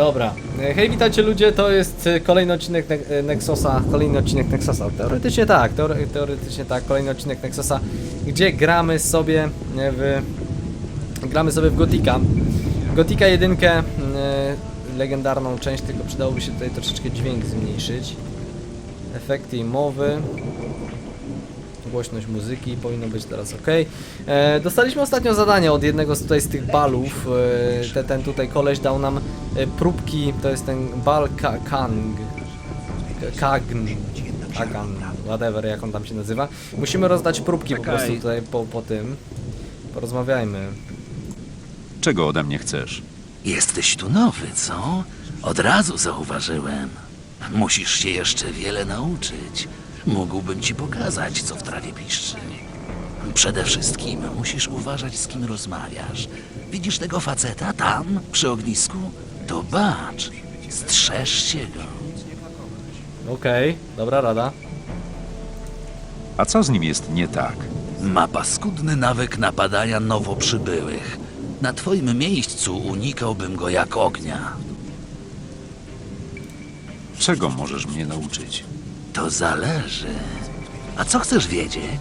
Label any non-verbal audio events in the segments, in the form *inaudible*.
Dobra. Hej, witajcie ludzie, to jest e, kolejny odcinek ne e, Nexosa, kolejny odcinek Nexosa. Teoretycznie tak, teore teoretycznie tak, kolejny odcinek Nexosa, gdzie gramy sobie e, w... Gramy sobie w Gotika. Gotika 1, e, legendarną część, tylko przydałoby się tutaj troszeczkę dźwięk zmniejszyć. Efekty i mowy. Głośność muzyki powinno być teraz ok. E, dostaliśmy ostatnio zadanie od jednego z tutaj z tych balów. E, te, ten tutaj koleś dał nam e, próbki, to jest ten bal Ka- Kang. Kagn. Kagan, whatever jak on tam się nazywa. Musimy rozdać próbki po prostu tutaj po, po tym. Porozmawiajmy. Czego ode mnie chcesz? Jesteś tu nowy, co? Od razu zauważyłem. Musisz się jeszcze wiele nauczyć. Mógłbym ci pokazać, co w trawie piszczy. Przede wszystkim musisz uważać, z kim rozmawiasz. Widzisz tego faceta tam, przy ognisku? To bacz. Strzeżcie go. Okej, dobra rada. A co z nim jest nie tak? Ma paskudny nawyk napadania nowo przybyłych. Na twoim miejscu unikałbym go jak ognia. Czego możesz mnie nauczyć? To zależy. A co chcesz wiedzieć?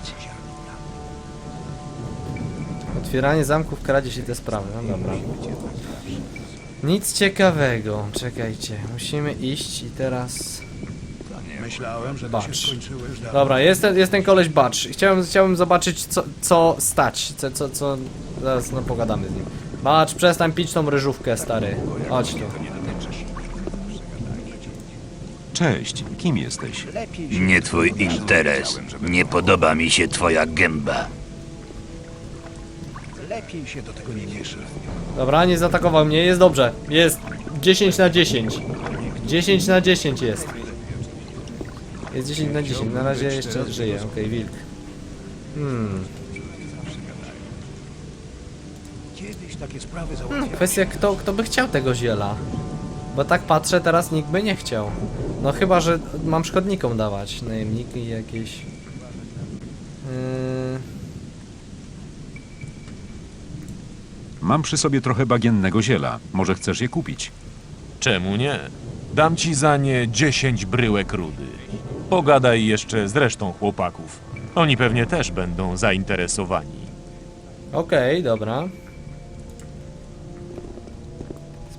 Otwieranie zamków, kradzież i te sprawy. No dobra. Nic ciekawego. Czekajcie. Musimy iść i teraz... Myślałem, że to Bacz. się skończyło już dawno. Dobra, jest ten, jest ten koleś Bacz. Chciałem, chciałem zobaczyć co, co stać. Co, co, co... Zaraz no pogadamy z nim. Bacz, przestań pić tą ryżówkę, stary. Chodź tu. Cześć, kim jesteś? Nie twój interes. Nie podoba mi się twoja gęba. Lepiej się do tego nie mieszy. Dobra, nie zaatakował mnie, jest dobrze. Jest 10 na 10. 10 na 10 jest. Jest 10 na 10, na razie jeszcze żyje, okej, wilk. Hmm, Kiedyś takie sprawy załatwiałem. kwestia kto, kto by chciał tego ziela? Bo tak patrzę, teraz nikt by nie chciał. No chyba, że mam szkodnikom dawać, najemniki jakieś. Yy... Mam przy sobie trochę bagiennego ziela. Może chcesz je kupić? Czemu nie? Dam ci za nie 10 bryłek rudy. Pogadaj jeszcze z resztą chłopaków. Oni pewnie też będą zainteresowani. Okej, dobra.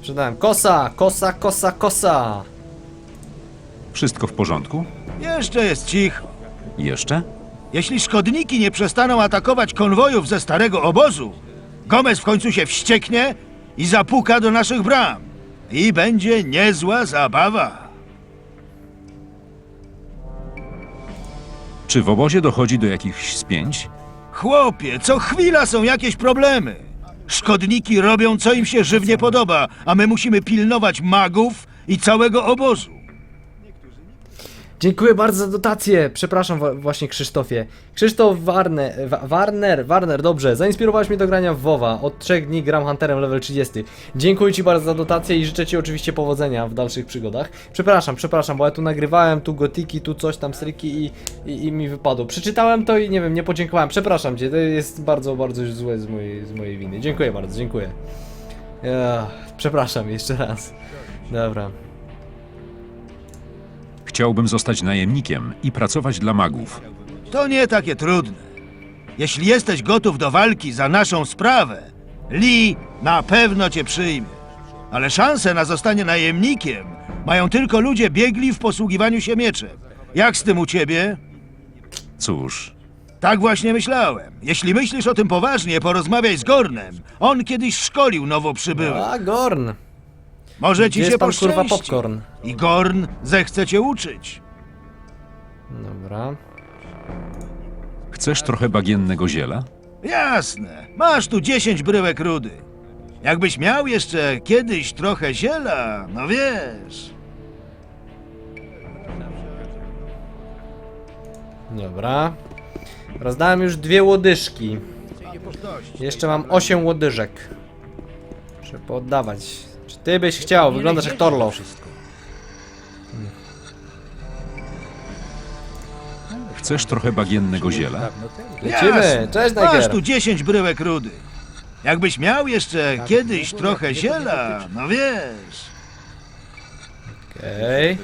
Sprzedałem. Kosa! Kosa, kosa, kosa! Wszystko w porządku? Jeszcze jest cicho. Jeszcze? Jeśli szkodniki nie przestaną atakować konwojów ze starego obozu, Gomez w końcu się wścieknie i zapuka do naszych bram. I będzie niezła zabawa. Czy w obozie dochodzi do jakichś spięć? Chłopie, co chwila są jakieś problemy. Szkodniki robią co im się żywnie podoba, a my musimy pilnować magów i całego obozu. Dziękuję bardzo za dotację. Przepraszam właśnie Krzysztofie. Krzysztof Warner, Wa- Warner, Warner, dobrze. Zainspirowałeś mnie do grania w WoWa. Od trzech dni gram Hunterem level 30. Dziękuję Ci bardzo za dotację i życzę Ci oczywiście powodzenia w dalszych przygodach. Przepraszam, przepraszam, bo ja tu nagrywałem, tu gotiki, tu coś tam striki i, i, i mi wypadło. Przeczytałem to i nie wiem, nie podziękowałem. Przepraszam Cię, to jest bardzo, bardzo złe z mojej, z mojej winy. Dziękuję bardzo, dziękuję. Ja, przepraszam jeszcze raz. Dobra. Chciałbym zostać najemnikiem i pracować dla magów. To nie takie trudne. Jeśli jesteś gotów do walki za naszą sprawę, Lee na pewno cię przyjmie. Ale szanse na zostanie najemnikiem mają tylko ludzie biegli w posługiwaniu się mieczem. Jak z tym u ciebie? Cóż, Tak właśnie myślałem. Jeśli myślisz o tym poważnie, porozmawiaj z Gornem. On kiedyś szkolił nowo przybyłych. A, Gorn. Może Gdzie ci się jest pan kurwa poszczęści. popcorn? I Gorn zechce cię uczyć. Dobra. chcesz trochę bagiennego ziela? Jasne. Masz tu 10 bryłek rudy. Jakbyś miał jeszcze kiedyś trochę ziela, no wiesz. Dobra. Rozdałem już dwie łodyżki. Jeszcze mam 8 łodyżek. Muszę pooddawać. Ty byś chciał? Wyglądasz jak Torlo. Chcesz trochę bagiennego ziela? Lecimy! Jasne. Cześć, Masz tu 10 bryłek rudy. Jakbyś miał jeszcze kiedyś trochę ziela, no wiesz. Okej.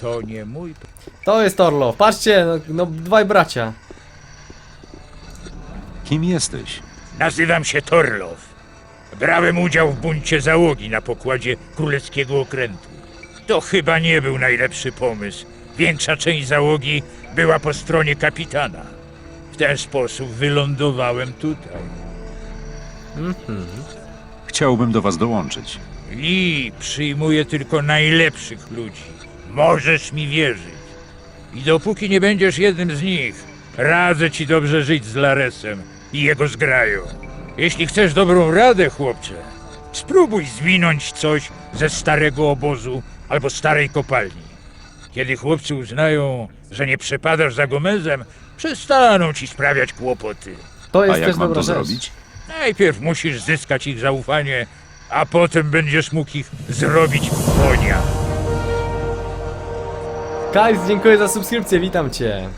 To nie mój To jest Orlow. Patrzcie, no, no dwaj bracia. Kim jesteś? Nazywam się Torlow. Brałem udział w buncie załogi na pokładzie królewskiego okrętu. To chyba nie był najlepszy pomysł. Większa część załogi była po stronie kapitana. W ten sposób wylądowałem tutaj. Chciałbym do was dołączyć. Lee przyjmuje tylko najlepszych ludzi. Możesz mi wierzyć. I dopóki nie będziesz jednym z nich, radzę ci dobrze żyć z Laresem i jego zgrają. Jeśli chcesz dobrą radę, chłopcze, spróbuj zwinąć coś ze starego obozu albo starej kopalni. Kiedy chłopcy uznają, że nie przepadasz za Gomezem, przestaną ci sprawiać kłopoty. To A jest jak też mam dobra to rzecz. zrobić? Najpierw musisz zyskać ich zaufanie, a potem będziesz mógł ich zrobić w konia. Kajs, dziękuję za subskrypcję, witam cię.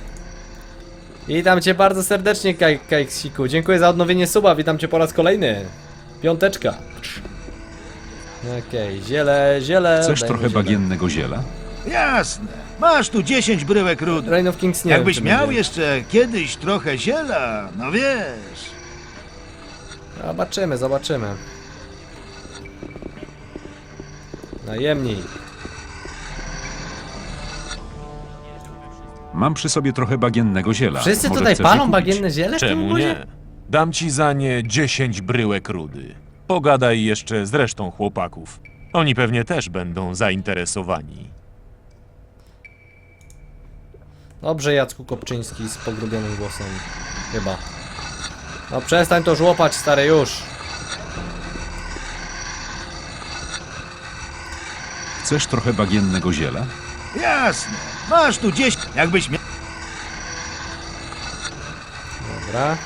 Witam cię bardzo serdecznie, Kaj, Kajksiku. Dziękuję za odnowienie suba, witam cię po raz kolejny. Piąteczka. Okej, ziele, ziele. Chcesz trochę ziele. bagiennego ziela? Jasne. Masz tu 10 bryłek rudy. Reign of Kings nie Jakbyś wiem, miał będzie. jeszcze kiedyś trochę ziela, no wiesz. Zobaczymy, zobaczymy. Najemnik. Mam przy sobie trochę bagiennego ziela. Wszyscy Może tutaj chcesz je palą kupić? bagienne ziele w tym Czemu obozie? nie? Dam ci za nie 10 bryłek rudy. Pogadaj jeszcze z resztą chłopaków. Oni pewnie też będą zainteresowani. Dobrze, Jacku Kopczyński z pogrubionym głosem. Chyba. No przestań to żłopać, stary, już. Chcesz trochę bagiennego ziela? Jasne. Masz tu 10. Jakbyś miał. Dobra.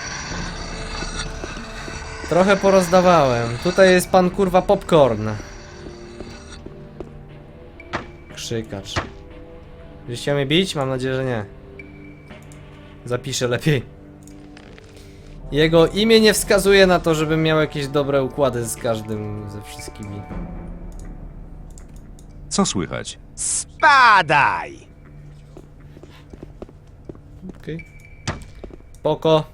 Trochę porozdawałem. Tutaj jest pan kurwa popcorn. Krzykacz. Chciał mnie bić? Mam nadzieję, że nie. Zapiszę lepiej. Jego imię nie wskazuje na to, żebym miał jakieś dobre układy z każdym, ze wszystkimi. Co słychać? Spadaj! Okej. Poko,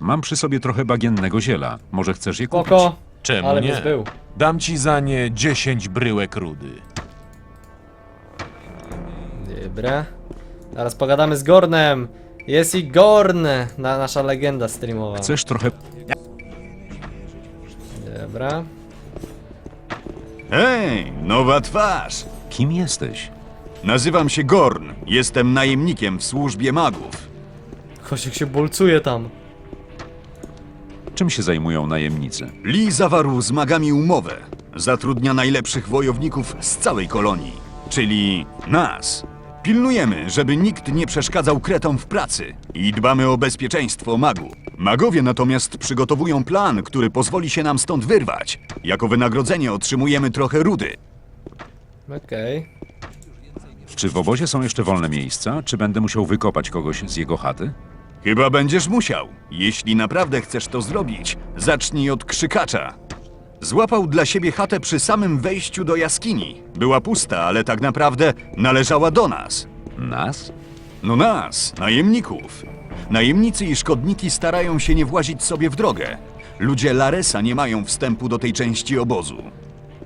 Mam przy sobie trochę bagiennego ziela. Może chcesz je kupić? poko. Czemu Ale nie? zbył. Dam ci za nie 10 bryłek rudy. Dobra. Teraz pogadamy z Gornem. Jest i Gorn, na, nasza legenda streamowa. Chcesz trochę... Dobra. Hej, nowa twarz! Kim jesteś? Nazywam się Gorn. Jestem najemnikiem w służbie magów. Kosiek się bolcuje tam. Czym się zajmują najemnicy? Lee zawarł z magami umowę. Zatrudnia najlepszych wojowników z całej kolonii, czyli nas. Pilnujemy, żeby nikt nie przeszkadzał kretom w pracy i dbamy o bezpieczeństwo magu. Magowie natomiast przygotowują plan, który pozwoli się nam stąd wyrwać. Jako wynagrodzenie otrzymujemy trochę rudy. Okej. Czy w obozie są jeszcze wolne miejsca? Czy będę musiał wykopać kogoś z jego chaty? Chyba będziesz musiał. Jeśli naprawdę chcesz to zrobić, zacznij od krzykacza. Złapał dla siebie chatę przy samym wejściu do jaskini. Była pusta, ale tak naprawdę należała do nas. Nas? No nas, najemników. Najemnicy i szkodniki starają się nie włazić sobie w drogę. Ludzie Laresa nie mają wstępu do tej części obozu.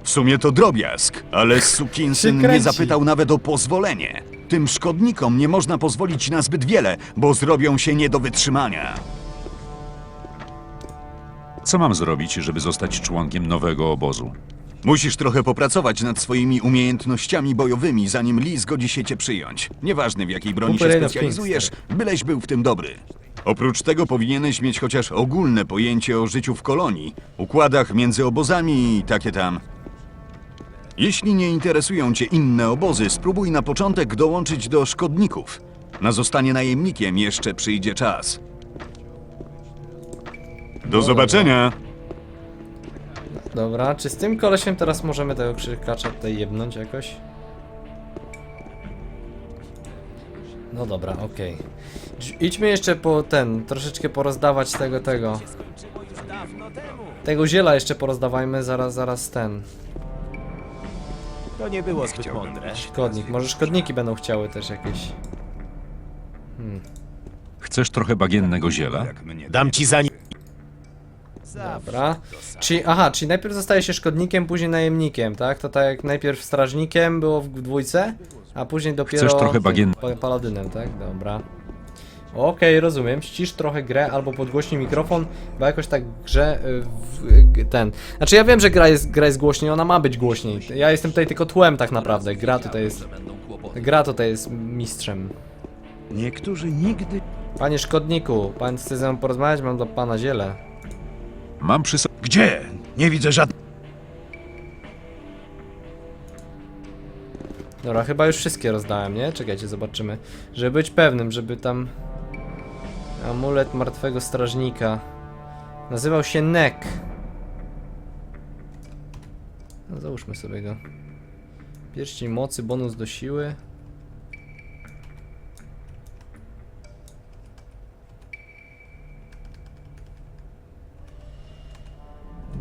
W sumie to drobiazg, ale sukinsyn nie kręci. zapytał nawet o pozwolenie. Tym szkodnikom nie można pozwolić na zbyt wiele, bo zrobią się nie do wytrzymania. Co mam zrobić, żeby zostać członkiem nowego obozu? Musisz trochę popracować nad swoimi umiejętnościami bojowymi, zanim Lee zgodzi się cię przyjąć. Nieważne w jakiej broni się specjalizujesz, byleś był w tym dobry. Oprócz tego powinieneś mieć chociaż ogólne pojęcie o życiu w kolonii, układach między obozami i takie tam. Jeśli nie interesują cię inne obozy, spróbuj na początek dołączyć do szkodników. Na zostanie najemnikiem jeszcze przyjdzie czas. Do zobaczenia! Dobra, czy z tym kolesiem teraz możemy tego krzykacza tutaj jebnąć jakoś? No dobra, okej. Dż- Idźmy jeszcze po ten, troszeczkę porozdawać tego, tego. Tego ziela jeszcze porozdawajmy, zaraz, zaraz ten. To nie było zbyt mądre. Szkodnik, może szkodniki będą chciały też jakieś. Chcesz trochę bagiennego ziela? Dam ci za nie... Dobra. Czyli, aha, czyli najpierw zostaje się szkodnikiem, później najemnikiem, tak? To tak jak najpierw strażnikiem było w dwójce, a później dopiero Chcesz trochę bagien- pa- paladynem, tak? Dobra. Okej, rozumiem. Ścisz trochę grę albo podgłośnij mikrofon, bo jakoś tak grze y, w, g- ten. Znaczy ja wiem, że gra jest, gra jest głośniej, ona ma być głośniej. Ja jestem tutaj tylko tłem tak naprawdę. Gra tutaj jest. Gra tutaj jest mistrzem. Niektórzy nigdy... Panie szkodniku, pan chce ze mną porozmawiać? Mam dla pana ziele. Mam przy sobie... Gdzie? Nie widzę żadnych... Dobra, chyba już wszystkie rozdałem, nie? Czekajcie, zobaczymy. Żeby być pewnym, żeby tam... Amulet martwego strażnika. Nazywał się Nek. No, załóżmy sobie go. Pierścień mocy, bonus do siły.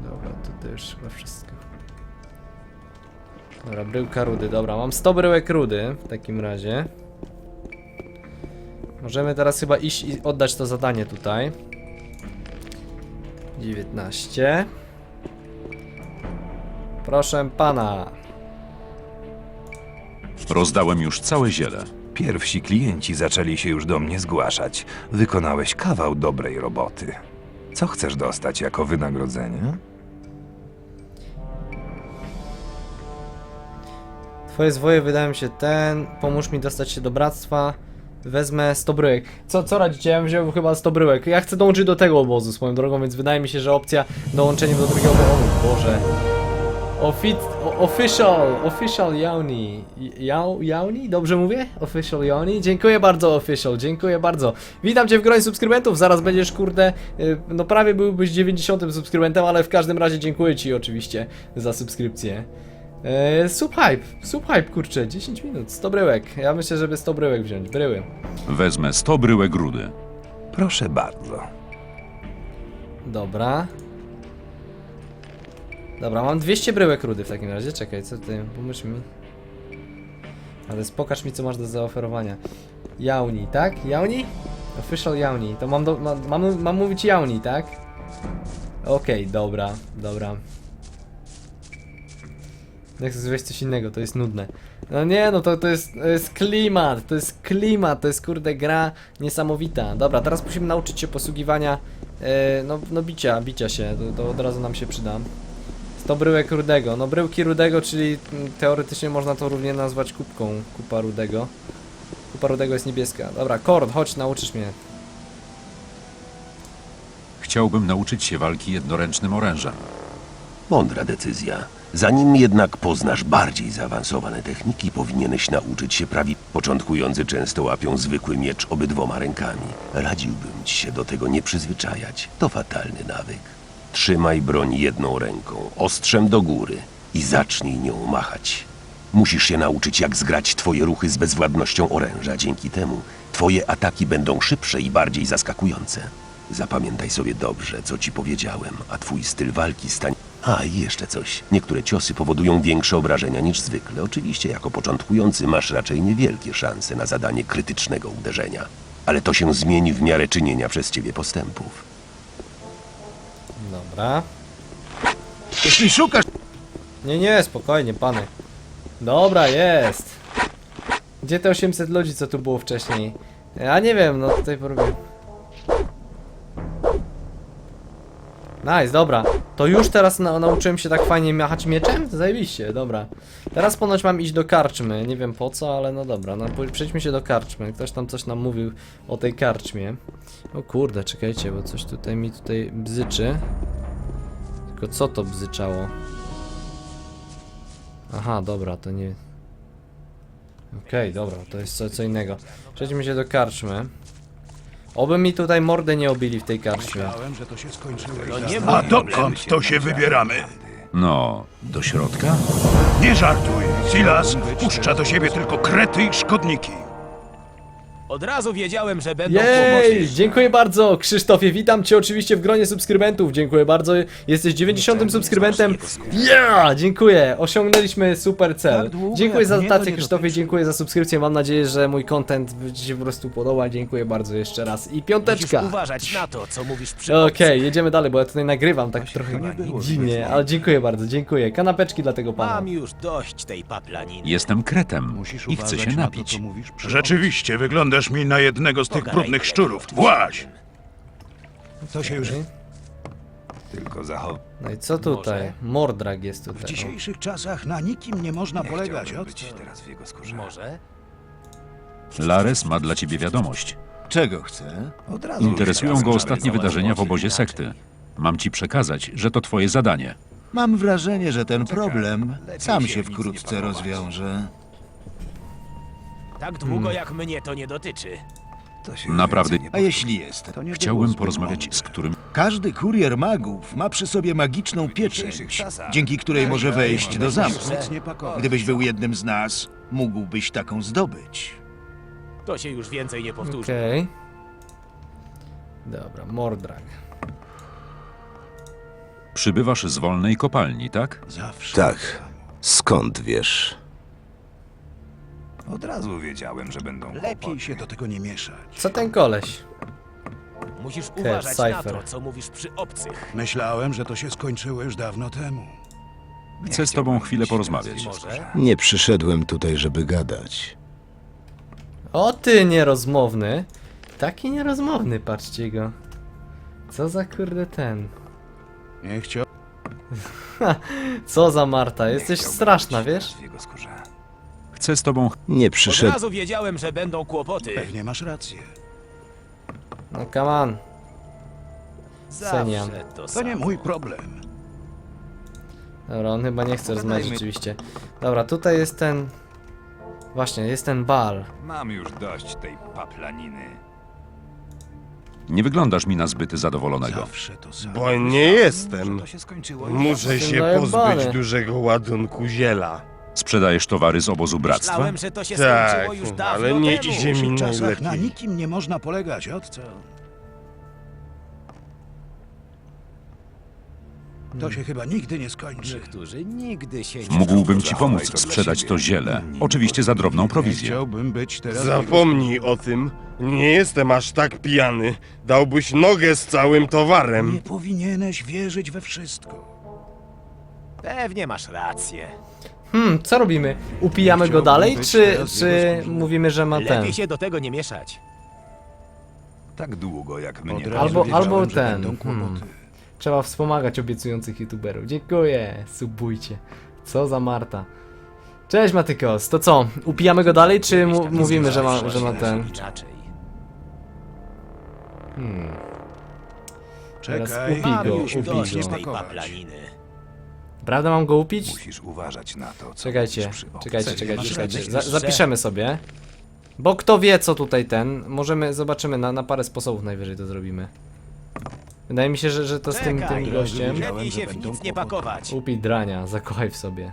Dobra, to już chyba wszystko. Dobra, bryłka rudy, dobra, mam 100 bryłek rudy w takim razie. Możemy teraz chyba iść i oddać to zadanie tutaj. 19. Proszę pana. Rozdałem już całe ziele. Pierwsi klienci zaczęli się już do mnie zgłaszać. Wykonałeś kawał dobrej roboty. Co chcesz dostać jako wynagrodzenie? Twoje zwoje wydają się ten. Pomóż mi dostać się do bractwa. Wezmę 100 bryłek. Co, co radzicie? Ja bym wziął chyba 100 bryłek. Ja chcę dołączyć do tego obozu swoją drogą, więc wydaje mi się, że opcja dołączenia do drugiego obozu. Boże. Official, official Jauni. Jau, Jauni? Dobrze mówię? Official Jauni? Dziękuję bardzo, official, dziękuję bardzo. Witam cię w gronie subskrybentów, zaraz będziesz, kurde, y, no prawie byłbyś 90 subskrybentem, ale w każdym razie dziękuję ci oczywiście za subskrypcję. Eee, subhype, subhype, kurczę, 10 minut, 100 bryłek. Ja myślę, żeby 100 bryłek wziąć, bryły. Wezmę 100 bryłek rudy. Proszę bardzo. Dobra. Dobra, mam 200 bryłek rudy w takim razie. Czekaj, co ty? Pomóż mi. Ale pokaż mi, co masz do zaoferowania. Jauni, tak? Jauni? Official Jauni. To mam, do, mam, mam, mam mówić Jauni, tak? Okej, dobra, dobra. Jak weź coś innego, to jest nudne. No nie, no to, to, jest, to jest klimat, to jest klimat, to jest kurde gra niesamowita. Dobra, teraz musimy nauczyć się posługiwania, e, no, no bicia, bicia się, to, to od razu nam się przyda. 100 bryłek rudego, no bryłki rudego, czyli mm, teoretycznie można to równie nazwać kubką, kupa rudego. Kupa rudego jest niebieska. Dobra, Kord, chodź, nauczysz mnie. Chciałbym nauczyć się walki jednoręcznym orężem. Mądra decyzja. Zanim jednak poznasz bardziej zaawansowane techniki, powinieneś nauczyć się prawi. Początkujący często łapią zwykły miecz obydwoma rękami. Radziłbym ci się do tego nie przyzwyczajać. To fatalny nawyk. Trzymaj broń jedną ręką, ostrzem do góry i zacznij nią machać. Musisz się nauczyć, jak zgrać twoje ruchy z bezwładnością oręża. Dzięki temu twoje ataki będą szybsze i bardziej zaskakujące. Zapamiętaj sobie dobrze, co ci powiedziałem, a twój styl walki stanie... A, i jeszcze coś. Niektóre ciosy powodują większe obrażenia niż zwykle. Oczywiście, jako początkujący masz raczej niewielkie szanse na zadanie krytycznego uderzenia. Ale to się zmieni w miarę czynienia przez ciebie postępów. Dobra. Jeśli szukasz Nie, nie, spokojnie, pany. Dobra, jest. Gdzie te 800 ludzi, co tu było wcześniej? Ja nie wiem, no tutaj porobię. Nice, dobra. To już teraz na nauczyłem się tak fajnie machać mieczem? Zajebiście, dobra. Teraz ponoć mam iść do karczmy. Nie wiem po co, ale no dobra. No, przejdźmy się do karczmy. Ktoś tam coś nam mówił o tej karczmie. O kurde, czekajcie, bo coś tutaj mi tutaj bzyczy. Tylko co to bzyczało? Aha, dobra, to nie... Okej, dobra, to jest co, co innego. Przejdźmy się do karczmy. Oby mi tutaj mordę nie obili w tej karczmie. Myślałem, że to się skończyło. To nie A dokąd to się wybieramy? No, do środka? Nie żartuj. Silas puszcza do siebie tylko krety i szkodniki. Od razu wiedziałem, że będą Jej! Dziękuję bardzo, Krzysztofie. Witam cię oczywiście w gronie subskrybentów. Dziękuję bardzo. Jesteś 90 subskrybentem. Yeah! Dziękuję. Osiągnęliśmy super cel. Tak długo, Dziękuję za dotację, Krzysztofie. dotyczy. Dziękuję za subskrypcję. Mam nadzieję, że mój content ci się po prostu podoba. Dziękuję bardzo jeszcze raz. I Musisz piąteczka. uważać na to, co mówisz przy Okej, obcych. jedziemy dalej, bo ja tutaj nagrywam tak trochę dziwnie, ale dziękuję bardzo, dziękuję. Kanapeczki dla tego pana. Mam już dość tej paplaniny. Jestem kretem Musisz i chcę się na napić. To, co mówisz przy Rzeczywiście, wyglądasz mi na jednego z tych brudnych szczurów. o tym Właź! wszystkim. To się już... Tylko zachow... No i co tutaj? Mordrag jest W tutaj. o. dzisiejszych czasach na nikim nie można Nie polegać. chciałbym Od być teraz w jego skórze. Może? Lares ma dla ciebie wiadomość. Czego chce? Od razu Interesują go ostatnie wydarzenia w obozie inaczej. sekty. Mam ci przekazać, że to twoje zadanie. Mam wrażenie, że ten problem sam się w wkrótce rozwiąże. Tak długo jak mnie to nie dotyczy. To się Naprawdę. więcej nie A jeśli jest? To nie było Chciałbym zbyt porozmawiać mądre. z którym... Każdy kurier magów ma przy sobie magiczną pieczęć, dzięki której może wejść do zamku. Pakować. Gdybyś był jednym z nas, mógłbyś taką zdobyć. To się już więcej nie powtórzy. Okej. Dobra, Mordrag. Przybywasz z wolnej kopalni, tak? Zawsze. Tak. Skąd wiesz? Od razu wiedziałem, że będą Lepiej się do tego nie mieszać. Co ten koleś? Musisz uważać na Cypher. to, co mówisz przy obcych. Myślałem, że to się skończyło już dawno temu. Chcę z tobą chwilę porozmawiać. Może? Nie przyszedłem tutaj, żeby gadać. O ty nierozmowny. Taki nierozmowny, patrzcie go. Co za kurde ten. Nie chciał. *laughs* Co za Marta, jesteś straszna, wiesz? w jego skórze. Chcę z tobą... Nie Od przyszedłem. razu wiedziałem, że będą kłopoty. Pewnie masz rację. No come on. Ceniam. Zawsze to To samo. nie mój problem. Dobra, on chyba nie chce rozmawiać rzeczywiście. Dobra, tutaj jest ten... Właśnie, jest ten bal. Mam już dość tej paplaniny. Nie wyglądasz mi na zbyt zadowolonego. Zawsze to samo. Bo nie jestem. To się skończyło i Muszę się pozbyć dużego ładunku ziela. Sprzedajesz towary z obozu bractwa? Myślałem, że to się Tak, skończyło już dawno ale nie temu. idzie W mi czasach na najlepiej. nikim nie można polegać. Od co? To się chyba nigdy nie skończy. Niektórzy nigdy się nie Mógłbym ci pomóc sprzedać to ziele. Oczywiście za drobną Nie prowizję. chciałbym być teraz... Zapomnij o tym. Nie jestem aż tak pijany. Dałbyś nogę z całym towarem. Nie powinieneś wierzyć we wszystko. Pewnie masz rację. Hmm, co robimy? Upijamy go dalej, czy, czy mówimy, że ma ten? Lepiej się do tego nie mieszać. Tak długo jak mnie razu Albo- wiedziałem, albo że ten, będą kłopoty. hmm. Trzeba wspomagać obiecujących youtuberów. Dziękuję, subujcie. Co za Marta. Cześć Matykos, to co? Upijamy go dalej, czy mu mówimy, że ma, że ma ten? Inaczej. Hmm. Teraz Czekaj. upij go, upij dość go. tej paplaniny. Prawda mam go upić? Musisz uważać na to, co Czekajcie, mówisz przy obcych. czekajcie, czekajcie, czekajcie. Za, zapiszemy sobie. Bo kto wie co tutaj ten, możemy, zobaczymy, na, na parę sposobów najwyżej to zrobimy. Wydaje mi się, że, że to z tym, tym gościem... Lepiej się że w nic nie pakować. Upij drania, zakochaj w sobie.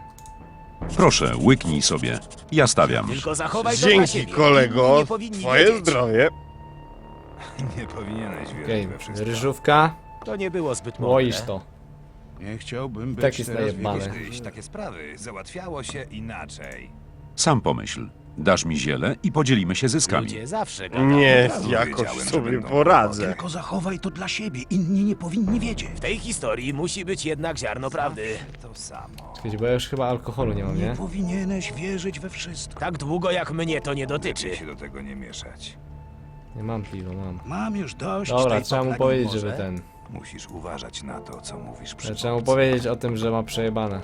Proszę, łyknij sobie. Ja stawiam. Tylko zachowaj to dla Dzięki siebie. kolego. Nie powinni Twoje wiedzieć. zdrowie. *laughs* Nie powinieneś wierzyć Okej, we wszystko. ryżówka. To nie było zbyt mądre. Łoisz to. Nie chciałbym być Tak jest teraz w najebane. Kiedyś takie sprawy załatwiało się inaczej. Sam pomyśl. Dasz mi ziele i podzielimy się zyskami. Ludzie zawsze gadają. Nie, razu jakoś wiedziałem, że sobie będą poradzę. Tylko zachowaj to dla siebie. Inni nie powinni wiedzieć. W tej historii musi być jednak ziarno prawdy. To samo. Czekajcie, bo ja już chyba alkoholu nie mam, Nie nie? powinieneś wierzyć we wszystko. Tak długo jak mnie to nie Lepiej dotyczy. się do tego nie mieszać. Nie mam piwa, mam. Mam już dość Dobra, tej trzeba mu paplaniny. powiedzieć, żeby ten... Musisz uważać na to, co mówisz przy Trzeba mu obcych. powiedzieć o tym, że ma przejebane.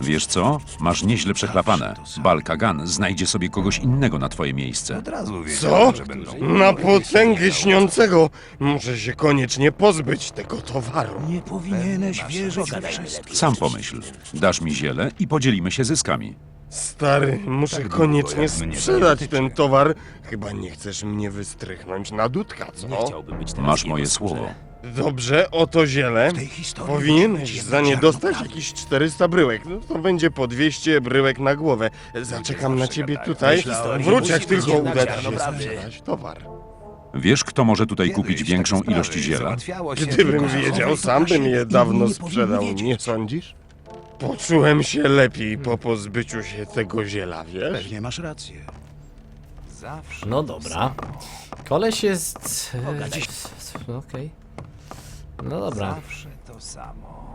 Wiesz co? Masz nieźle przechlapane. Balkagan znajdzie sobie kogoś innego na twoje miejsce. Od razu wiedziałem, że będą Na potęgę śniącego muszę się koniecznie pozbyć tego towaru. Nie powinieneś wierzyć wszystko. lepiej. Sam pomyśl. Dasz mi ziele i podzielimy się zyskami. Stary, muszę Tak długo, koniecznie jak mnie to sprzedać ten towar. Chyba nie chcesz mnie wystrychnąć na dudka, co? Nie chciałbym być teraz Masz jego moje skórze. słowo. Dobrze, oto ziele. W tej historii Powinieneś być za nie dostać prawdy. jakieś 400 bryłek. No to będzie po 200 bryłek na głowę. Zaczekam na ciebie tutaj. Myślałem, Wróć jak musi być tylko jednak uda ci ziarno się prawdy. sprzedać towar. Wiesz, kto może tutaj kupić większą ilość ziela? Gdybym wiedział, sam bym je dawno sprzedał, nie sądzisz? Poczułem się lepiej po pozbyciu się tego ziela, wiesz? Pewnie masz rację. No dobra. Koleś jest... e, Okej. No dobra.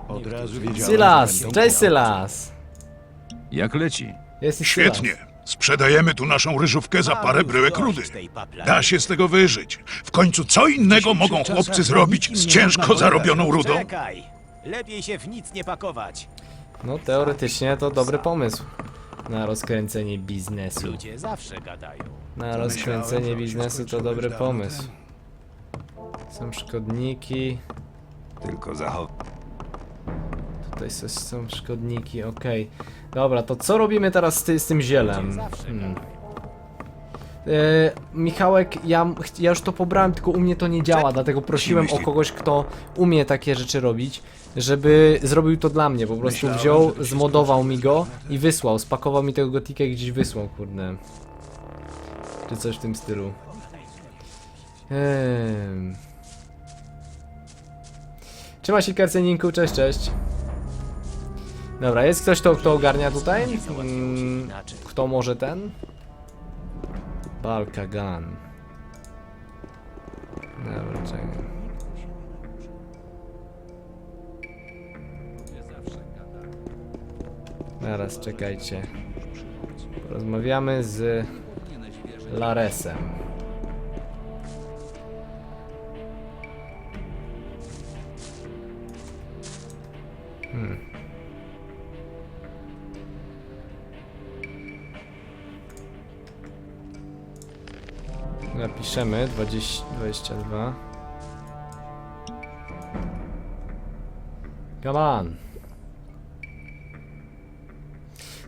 Od razu wiedziałem, Sylas! że będą Cześć Sylas! Jak leci? Jest i Świetnie. Sprzedajemy tu naszą ryżówkę za parę bryłek rudy. Da się z tego wyżyć. W końcu co innego mogą chłopcy zrobić z ciężko zarobioną rudą? Czekaj! Lepiej się w nic nie pakować. No teoretycznie to dobry pomysł. Na rozkręcenie biznesu. Ludzie zawsze gadają. Na rozkręcenie biznesu to dobry pomysł. Są szkodniki. Tylko zachow... Tutaj są szkodniki, okej. Dobra, to co robimy teraz z, ty, z tym zielem? Hmm. E, Michałek, ja, ja już to pobrałem, tylko u mnie to nie działa, dlatego prosiłem o kogoś, kto umie takie rzeczy robić, żeby zrobił to dla mnie, po prostu wziął, zmodował mi go i wysłał, spakował mi tego gotika i gdzieś wysłał, kurde. Czy coś w tym stylu. Ehm. Trzyma się karceninku, cześć, cześć. Dobra, jest ktoś, kto, kto ogarnia tutaj? Mm, kto może ten? Balkagan. Dobra, czekaj. Zaraz, czekajcie. Porozmawiamy z Laresem. Hmm. Napiszemy 20, 22. Come on.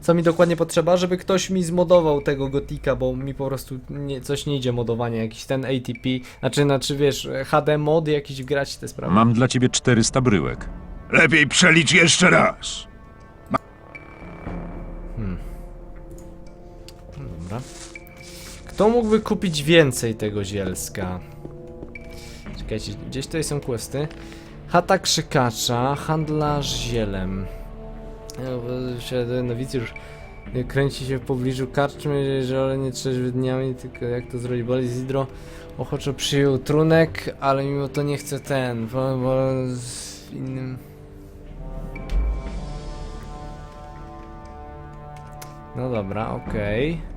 Co mi dokładnie potrzeba? Żeby ktoś mi zmodował tego gotika, bo mi po prostu nie, coś nie idzie modowanie, jakiś ten ATP, znaczy, znaczy wiesz, HD mod jakiś wgrać te sprawy. Mam dla ciebie 400 bryłek. Lepiej przelicz jeszcze raz. Kto mógłby kupić więcej tego zielska? Czekajcie, gdzieś tutaj są questy. Chata krzykacza, handlarz zielem. Nowicjusz kręci się w pobliżu karczmy, że nie trzeźwy dniami, tylko jak to zrobić? Boli Zidro ochoczo przyjął trunek, ale mimo to nie chce ten, bo, bo z innym... No dobra, okej.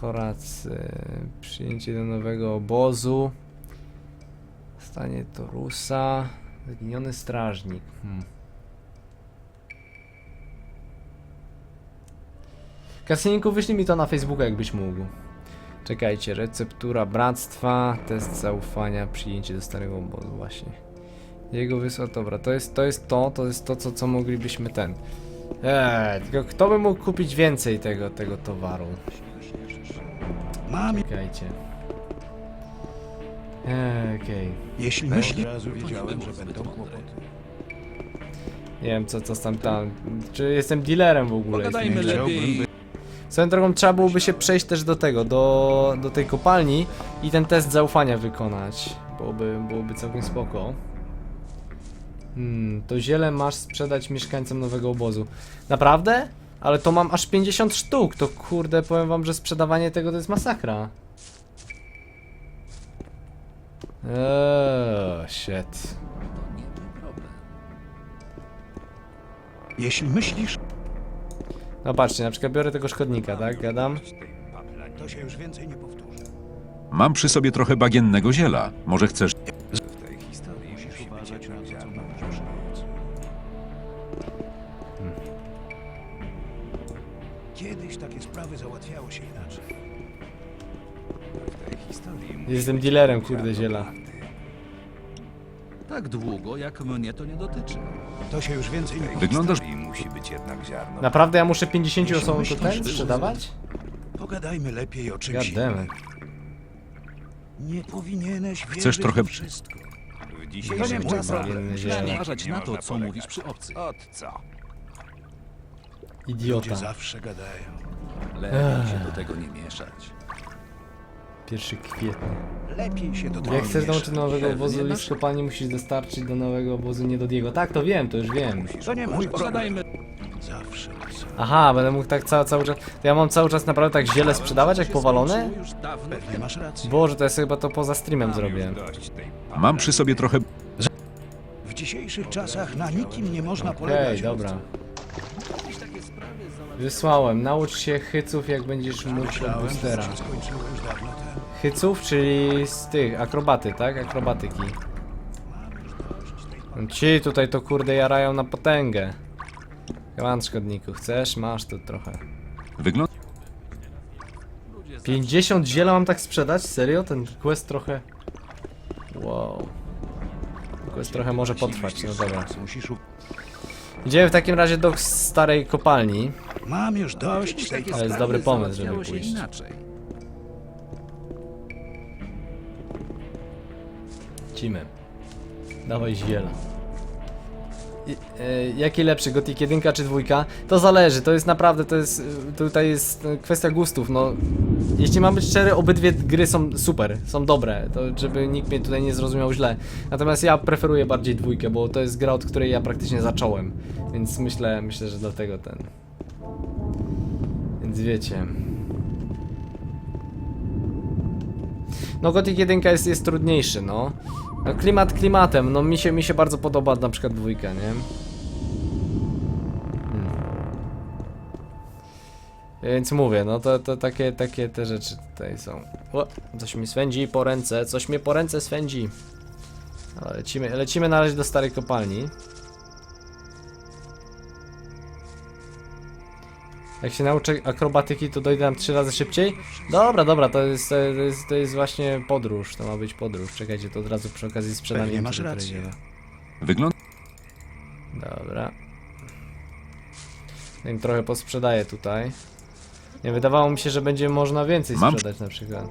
Horacy, przyjęcie do nowego obozu. Stanie Torusa. Zaginiony strażnik. Hmm. Wyślij mi to na Facebooka, jakbyś mógł. Czekajcie, receptura bractwa, test zaufania, przyjęcie do starego obozu, właśnie. Jego wysła, dobra, to jest to, jest to, to jest to, co, co moglibyśmy ten. Eee, tylko kto by mógł kupić więcej tego, tego towaru? Mam, Czekajcie. Eee, okej. jeśli myśli... Od razu wiedziałem, że będą kłopoty. Nie wiem co, co tam tam. Czy jestem dealerem w ogóle? Pogadajmy Jestem- lepiej. Swoją drogą trzeba byłoby się przejść też do tego, do, do tej kopalni i ten test zaufania wykonać. Byłoby, byłoby całkiem spoko. Hmm, to ziele masz sprzedać mieszkańcom nowego obozu. Naprawdę? Ale to mam aż 50 sztuk, to kurde, powiem wam, że sprzedawanie tego to jest masakra. Eee, shit. Jeśli myślisz, No patrzcie, na przykład biorę tego szkodnika, tak? Gadam. to się już więcej nie powtórzy. Mam przy sobie trochę bagiennego ziela. Może chcesz... Jestem dealerem, kurde, ziela. tak długo, jak mnie to nie dotyczy. To się już więcej nie Wyglądasz... I musi być jednak ziarno. Naprawdę ja muszę 50 Jeśli osobom to myślisz, ten że- sprzedawać? Pogadajmy lepiej o czymś innym. Nie powinieneś Chcesz wierzyć trochę- we wszystko. W To nie dzisiejszym mój czasach problem. na Zieleń. Uważać nie na to, co mówisz przy obcych. Od co? Ludzie Idiota. zawsze gadają. Lepiej się do tego nie mieszać. 1 kwietnia. Lepiej się do tego Jak chcesz dołączyć do nowego obozu, list kopalni musisz dostarczyć do nowego obozu nie do Diego. Tak, to wiem, to już wiem. To nie mój problem. Zawsze. Aha, będę mógł tak cały, cały czas... To ja mam cały czas naprawdę tak ziele sprzedawać jak powalone? Już dawno Pewnie masz rację. Boże, to ja sobie chyba to poza streamem zrobię. Mam przy sobie trochę... W dzisiejszych czasach na nikim nie można Okej, polegać. dobra. Wysłałem. Naucz się hyców, jak będziesz mógł od boostera. Hyców, czyli z tych, akrobaty, tak? Akrobatyki. Ci tutaj to kurde jarają na potęgę. Kawan szkodniku, chcesz? Masz tu trochę. Wygląda... 50 ziela mam tak sprzedać? Serio? Ten quest trochę... Wow. Quest trochę może potrwać, no dobra. Idziemy w takim razie do starej kopalni. Mam już dość tej To jest dobry pomysł, żeby załatwiało się pójść. inaczej. Lecimy. Dawaj ziela. I, e, jaki lepszy, Gothic 1 czy dwójka? To zależy, to jest naprawdę, to jest, e, tutaj jest e, kwestia gustów, no. Jeśli mam być szczery, obydwie gry są super, są dobre, to żeby nikt mnie tutaj nie zrozumiał źle. Natomiast ja preferuję bardziej dwójkę, bo to jest gra, od której ja praktycznie zacząłem. Więc myślę, myślę, że dlatego ten... Więc wiecie... No Gothic 1 jest, jest trudniejszy, no. no. Klimat klimatem, no mi się, mi się bardzo podoba na przykład dwójka, nie? Hmm. Więc mówię, no to, to takie, takie te rzeczy tutaj są. O, coś mi swędzi po ręce, coś mnie po ręce swędzi. Ale lecimy, lecimy na razie do starej kopalni. Jak się nauczę akrobatyki, to dojdę tam trzy razy szybciej? Dobra, dobra, to jest, to jest, to jest właśnie podróż, to ma być podróż. Czekajcie, to od razu przy okazji sprzedam Pewnie im masz rację. Wygląda... Dobra. Ja im trochę posprzedaję tutaj. Nie, wydawało mi się, że będzie można więcej Mam- sprzedać na przykład.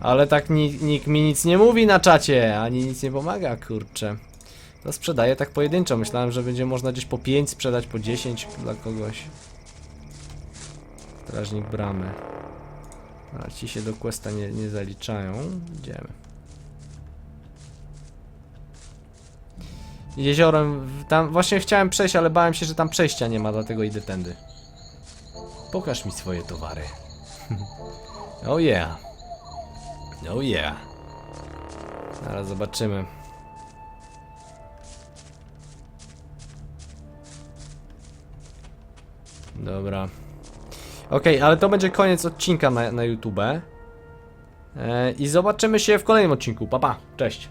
Ale tak nikt, nikt mi nic nie mówi na czacie, ani nic nie pomaga, kurczę. To sprzedaję tak pojedynczo. Myślałem, że będzie można gdzieś po 5 sprzedać, po 10 dla kogoś. Strażnik bramy. A ci się do questa nie, nie zaliczają. Idziemy. Jeziorem, tam właśnie chciałem przejść, ale bałem się, że tam przejścia nie ma, dlatego idę tędy. Pokaż mi swoje towary. *laughs* oh yeah. Oh yeah. Zaraz zobaczymy. Dobra. Okej, ale to będzie koniec odcinka na, na YouTube. E, I zobaczymy się w kolejnym odcinku. Pa, pa. Cześć.